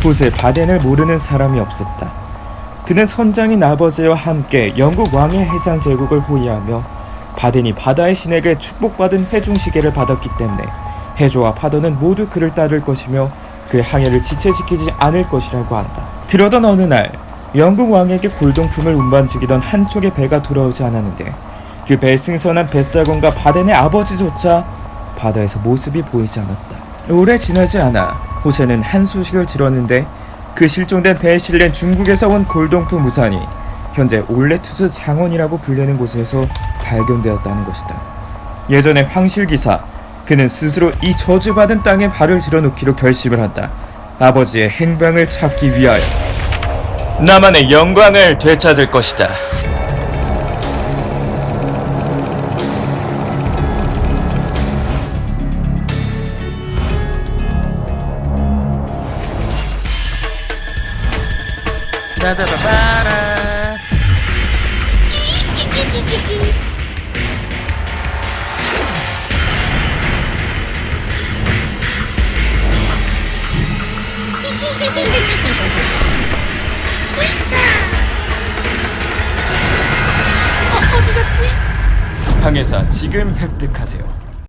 후세 바덴을 모르는 사람이 없었다. 그는 선장인 아버지와 함께 영국 왕의 해상 제국을 호위하며 바덴이 바다의 신에게 축복받은 회중 시계를 받았기 때문에 해조와 파도는 모두 그를 따를 것이며 그의 항해를 지체시키지 않을 것이라고 한다. 그러던 어느 날 영국 왕에게 골동품을 운반지기던 한쪽의 배가 돌아오지 않았는데 그 배에 승선한 뱃사공과 바덴의 아버지조차 바다에서 모습이 보이지 않았다. 오래 지나지 않아 호세는 한 소식을 들었는데 그 실종된 배에 실린 중국에서 온 골동품 우산이 현재 올레투스 장원이라고 불리는 곳에서 발견되었다는 것이다. 예전에 황실기사 그는 스스로 이 저주받은 땅에 발을 들여놓기로 결심을 한다. 아버지의 행방을 찾기 위하여 나만의 영광을 되찾을 것이다. 어, 어디 갔지? 항해사 지금 획득하세요.